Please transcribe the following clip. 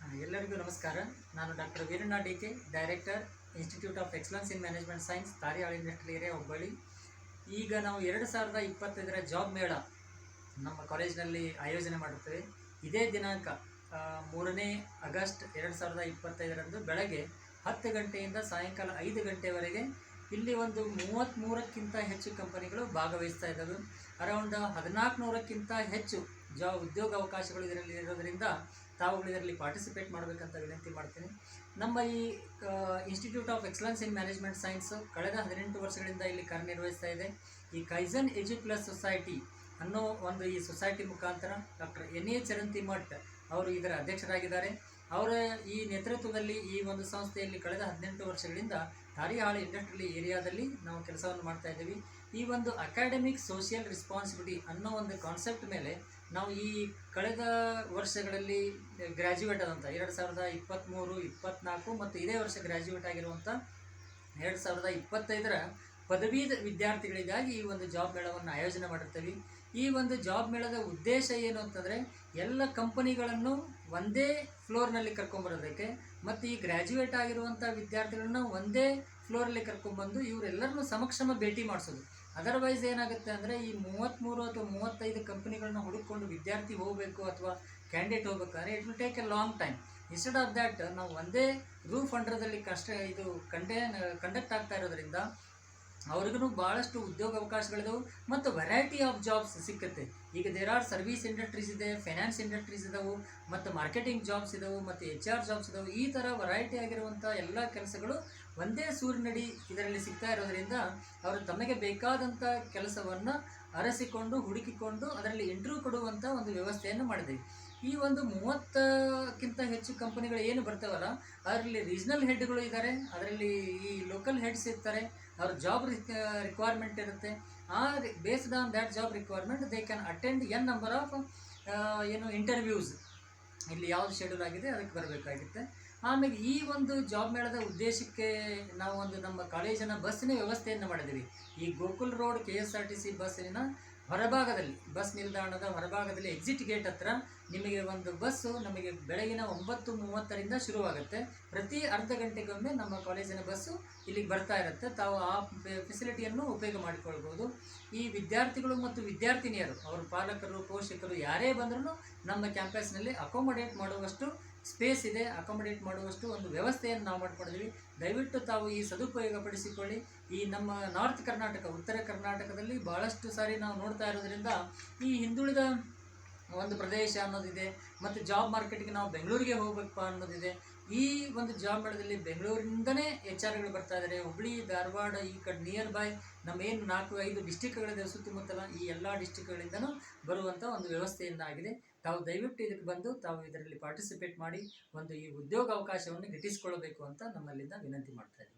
ಎಲ್ಲರಿಗೂ ನಮಸ್ಕಾರ. ನಾನು doctor Veeranna D K, director institute of excellence in management science Tarihali area Hubballi ಈಗ ನಾವು ಎರಡು ಸಾವಿರದ ಇಪ್ಪತ್ತೈದರ ಜಾಬ್ ಮೇಳ ನಮ್ಮ ಕಾಲೇಜಿನಲ್ಲಿ ಆಯೋಜನೆ ಮಾಡುತ್ತೇವೆ. ಇದೇ ದಿನಾಂಕ ಮೂರನೇ ಆಗಸ್ಟ್ ಎರಡು ಸಾವಿರದ ಇಪ್ಪತ್ತೈದರಂದು ಬೆಳಗ್ಗೆ ಹತ್ತು ಗಂಟೆಯಿಂದ ಸಾಯಂಕಾಲ ಐದು ಗಂಟೆವರೆಗೆ ಇಲ್ಲಿ ಒಂದು ಮೂವತ್ತ್ಮೂರಕ್ಕಿಂತ ಹೆಚ್ಚು ಕಂಪನಿಗಳು ಭಾಗವಹಿಸ್ತಾ ಇದ್ದಾವೆ. ಅರೌಂಡ್ ಹದಿನಾಲ್ಕು ನೂರಕ್ಕಿಂತ ಹೆಚ್ಚು ಜಾ ಉದ್ಯೋಗ ಅವಕಾಶಗಳು ಇದರಲ್ಲಿ ಇರೋದರಿಂದ ತಾವುಗಳು ಇದರಲ್ಲಿ ಪಾರ್ಟಿಸಿಪೇಟ್ ಮಾಡಬೇಕಂತ ವಿನಂತಿ ಮಾಡ್ತೀನಿ. ನಮ್ಮ ಈ institute of excellence in management science ಕಳೆದ ಹದಿನೆಂಟು ವರ್ಷಗಳಿಂದ ಇಲ್ಲಿ ಕಾರ್ಯನಿರ್ವಹಿಸ್ತಾ ಇದೆ. ಈ ಕೈಸನ್ ಎಜು ಪ್ಲಸ್ ಸೊಸೈಟಿ ಅನ್ನೋ ಒಂದು ಈ ಸೊಸೈಟಿ ಮುಖಾಂತರ doctor N A Charanti Math ಅವರು ಇದರ ಅಧ್ಯಕ್ಷರಾಗಿದ್ದಾರೆ. ಅವರ ಈ ನೇತೃತ್ವದಲ್ಲಿ ಈ ಒಂದು ಸಂಸ್ಥೆಯಲ್ಲಿ ಕಳೆದ ಹದಿನೆಂಟು ವರ್ಷಗಳಿಂದ ತಾರಿಹಾಳ ಇಂಡಸ್ಟ್ರಿಯಲ್ ಏರಿಯಾದಲ್ಲಿ ನಾವು ಕೆಲಸವನ್ನು ಮಾಡ್ತಾ ಇದ್ದೀವಿ. ಈ ಒಂದು ಅಕಾಡೆಮಿಕ್ ಸೋಷಿಯಲ್ ರೆಸ್ಪಾನ್ಸಿಬಿಲಿಟಿ ಅನ್ನೋ ಒಂದು ಕಾನ್ಸೆಪ್ಟ್ ಮೇಲೆ ನಾವು ಈ ಕಳೆದ ವರ್ಷಗಳಲ್ಲಿ ಗ್ರ್ಯಾಜುಯೇಟ್ ಆದಂಥ ಎರಡು ಸಾವಿರದ ಇಪ್ಪತ್ತ್ಮೂರು ಇಪ್ಪತ್ತ್ನಾಲ್ಕು ಮತ್ತು ಇದೇ ವರ್ಷ ಗ್ರ್ಯಾಜುಯೇಟ್ ಆಗಿರುವಂಥ ಎರಡು ಸಾವಿರದ ಇಪ್ಪತ್ತೈದರ ಪದವಿ ವಿದ್ಯಾರ್ಥಿಗಳಿಗಾಗಿ ಈ ಒಂದು ಜಾಬ್ ಮೇಳವನ್ನು ಆಯೋಜನೆ ಮಾಡಿರ್ತೀವಿ. ಈ ಒಂದು ಜಾಬ್ ಮೇಳದ ಉದ್ದೇಶ ಏನು ಅಂತಂದರೆ ಎಲ್ಲ ಕಂಪನಿಗಳನ್ನು ಒಂದೇ ಫ್ಲೋರ್ನಲ್ಲಿ ಕರ್ಕೊಂಬರೋದಕ್ಕೆ, ಮತ್ತು ಈ ಗ್ರ್ಯಾಜುಯೇಟ್ ಆಗಿರುವಂಥ ವಿದ್ಯಾರ್ಥಿಗಳನ್ನ ಒಂದೇ ಫ್ಲೋರಲ್ಲಿ ಕರ್ಕೊಂಬಂದು ಇವರೆಲ್ಲರನ್ನೂ ಸಮಕ್ಷಮ ಭೇಟಿ ಮಾಡಿಸೋದು. ಅದರ್ವೈಸ್ ಏನಾಗುತ್ತೆ ಅಂದರೆ ಈ ಮೂವತ್ತ್ಮೂರು ಅಥವಾ ಮೂವತ್ತೈದು ಕಂಪ್ನಿಗಳನ್ನ ಹುಡುಕೊಂಡು ವಿದ್ಯಾರ್ಥಿ ಹೋಗಬೇಕು ಅಥವಾ ಕ್ಯಾಂಡಿಡೇಟ್ ಹೋಗ್ಬೇಕಾದ್ರೆ it will take a long time instead of that ನಾವು ಒಂದೇ ರೂಫ್ ಅಂಡ್ರದಲ್ಲಿ ಕಷ್ಟ, ಇದು ಕಂಡೆ ಕಂಡಕ್ಟ್ ಆಗ್ತಾ ಇರೋದ್ರಿಂದ ಅವ್ರಿಗೂ ಭಾಳಷ್ಟು ಉದ್ಯೋಗ ಅವಕಾಶಗಳಿದಾವೆ ಮತ್ತು ವೆರೈಟಿ ಆಫ್ ಜಾಬ್ಸ್ ಸಿಕ್ಕುತ್ತೆ. ಈಗ ದೇರ್ ಆರ್ ಸರ್ವಿಸ್ ಇಂಡಸ್ಟ್ರೀಸ್ ಇದೆ ಫೈನಾನ್ಸ್ ಇಂಡಸ್ಟ್ರೀಸ್ ಇದಾವೆ ಮತ್ತು ಮಾರ್ಕೆಟಿಂಗ್ ಜಾಬ್ಸ್ ಇದಾವೆ ಮತ್ತು ಎಚ್ ಆರ್ ಜಾಬ್ಸ್ ಇದಾವೆ. ಈ ಥರ ವೆರೈಟಿ ಆಗಿರುವಂಥ ಎಲ್ಲ ಕೆಲಸಗಳು ಒಂದೇ ಸೂರಿನಡಿ ಇದರಲ್ಲಿ ಸಿಗ್ತಾ ಇರೋದರಿಂದ ಅವರು ತಮಗೆ ಬೇಕಾದಂಥ ಕೆಲಸವನ್ನು ಅರಸಿಕೊಂಡು ಹುಡುಕಿಕೊಂಡು ಅದರಲ್ಲಿ ಇಂಟರ್ವ್ಯೂ ಕೊಡುವಂಥ ಒಂದು ವ್ಯವಸ್ಥೆಯನ್ನು ಮಾಡಿದ್ದೀವಿ ಈ ಒಂದು ಮೂವತ್ತಕ್ಕಿಂತ ಹೆಚ್ಚು ಕಂಪನಿಗಳು ಏನು ಬರ್ತಾವಲ್ಲ, ಅದರಲ್ಲಿ ರೀಜ್ನಲ್ ಹೆಡ್ಗಳು ಇದ್ದಾರೆ ಅದರಲ್ಲಿ ಈ ಲೋಕಲ್ ಹೆಡ್ಸ್ ಇರ್ತಾರೆ, ಅವ್ರ ಜಾಬ್ ರಿಕ್ವೈರ್ಮೆಂಟ್ ಇರುತ್ತೆ. ಆ based on that job requirement they can attend n number of ಏನು ಇಂಟರ್ವ್ಯೂಸ್ ಇಲ್ಲಿ ಯಾವುದು ಶೆಡ್ಯೂಲ್ ಆಗಿದೆ, ಅದಕ್ಕೆ ಬರಬೇಕಾಗುತ್ತೆ. ಆಮೇಲೆ ಈ ಒಂದು ಜಾಬ್ ಮೇಳದ ಉದ್ದೇಶಕ್ಕೆ ನಾವು ಒಂದು ನಮ್ಮ ಕಾಲೇಜಿನ ಬಸ್ಸಿನ ವ್ಯವಸ್ಥೆಯನ್ನು ಮಾಡಿದ್ದೀವಿ. ಈ Gokul road K S R T C ಬಸ್ಸಿನ ಹೊರಭಾಗದಲ್ಲಿ, ಬಸ್ ನಿಲ್ದಾಣದ ಹೊರಭಾಗದಲ್ಲಿ ಎಕ್ಸಿಟ್ ಗೇಟ್ ಹತ್ರ ನಿಮಗೆ ಒಂದು ಬಸ್ಸು ನಮಗೆ ಬೆಳಗಿನ ಒಂಬತ್ತು ಮೂವತ್ತರಿಂದ ಶುರುವಾಗುತ್ತೆ. ಪ್ರತಿ ಅರ್ಧ ಗಂಟೆಗೊಮ್ಮೆ ನಮ್ಮ ಕಾಲೇಜಿನ ಬಸ್ಸು ಇಲ್ಲಿಗೆ ಬರ್ತಾ ಇರುತ್ತೆ. ತಾವು ಆ ಫೆಸಿಲಿಟಿಯನ್ನು ಉಪಯೋಗ ಮಾಡಿಕೊಳ್ಬೋದು. ಈ ವಿದ್ಯಾರ್ಥಿಗಳು ಮತ್ತು ವಿದ್ಯಾರ್ಥಿನಿಯರು, ಅವರು ಪಾಲಕರು, ಪೋಷಕರು, ಯಾರೇ ಬಂದರೂ ನಮ್ಮ ಕ್ಯಾಂಪಸ್ನಲ್ಲಿ ಅಕೊಮೊಡೇಟ್ ಮಾಡುವಷ್ಟು ಸ್ಪೇಸ್ ಇದೆ, ಅಕೊಮೊಡೇಟ್ ಮಾಡುವಷ್ಟು ಒಂದು ವ್ಯವಸ್ಥೆಯನ್ನು ನಾವು ಮಾಡ್ಕೊಂಡಿದ್ದೀವಿ. ದಯವಿಟ್ಟು ತಾವು ಈ ಸದುಪಯೋಗಪಡಿಸಿಕೊಳ್ಳಿ. ಈ ನಮ್ಮ ನಾರ್ತ್ ಕರ್ನಾಟಕ, ಉತ್ತರ ಕರ್ನಾಟಕದಲ್ಲಿ ಭಾಳಷ್ಟು ಸಾರಿ ನಾವು ನೋಡ್ತಾ ಇರೋದ್ರಿಂದ ಈ ಹಿಂದುಳಿದ ಒಂದು ಪ್ರದೇಶ ಅನ್ನೋದಿದೆ, ಮತ್ತು ಜಾಬ್ ಮಾರ್ಕೆಟ್ಗೆ ನಾವು ಬೆಂಗಳೂರಿಗೆ ಹೋಗ್ಬೇಕಪ್ಪ ಅನ್ನೋದಿದೆ. ಈ ಒಂದು ಜಾಬ್ ಮೇಳದಲ್ಲಿ ಬೆಂಗಳೂರಿಂದನೇ ಎಚ್ ಆರ್ಗಳು ಬರ್ತಾ ಇದ್ದಾರೆ ಹುಬ್ಳಿ, ಧಾರವಾಡ, ಈ ಕಡೆ ನಿಯರ್ ಬೈ ನಮ್ಮ ಏನು ನಾಲ್ಕು, ಐದು ಡಿಸ್ಟಿಕ್ಗಳಿದೆ ಸುತ್ತಮುತ್ತಲ ಈ ಎಲ್ಲ ಡಿಸ್ಟಿಕ್ಗಳಿಂದನೂ ಬರುವಂಥ ಒಂದು ವ್ಯವಸ್ಥೆಯಿಂದ ಆಗಿದೆ. ತಾವು ದಯವಿಟ್ಟು ಇದಕ್ಕೆ ಬಂದು ತಾವು ಇದರಲ್ಲಿ ಪಾರ್ಟಿಸಿಪೇಟ್ ಮಾಡಿ ಒಂದು ಈ ಉದ್ಯೋಗ ಅವಕಾಶವನ್ನು ಗಿಟ್ಟಿಸಿಕೊಳ್ಳಬೇಕು ಅಂತ ನಮ್ಮಲ್ಲಿಂದ ವಿನಂತಿ ಮಾಡ್ತಾ ಇದ್ದೀವಿ.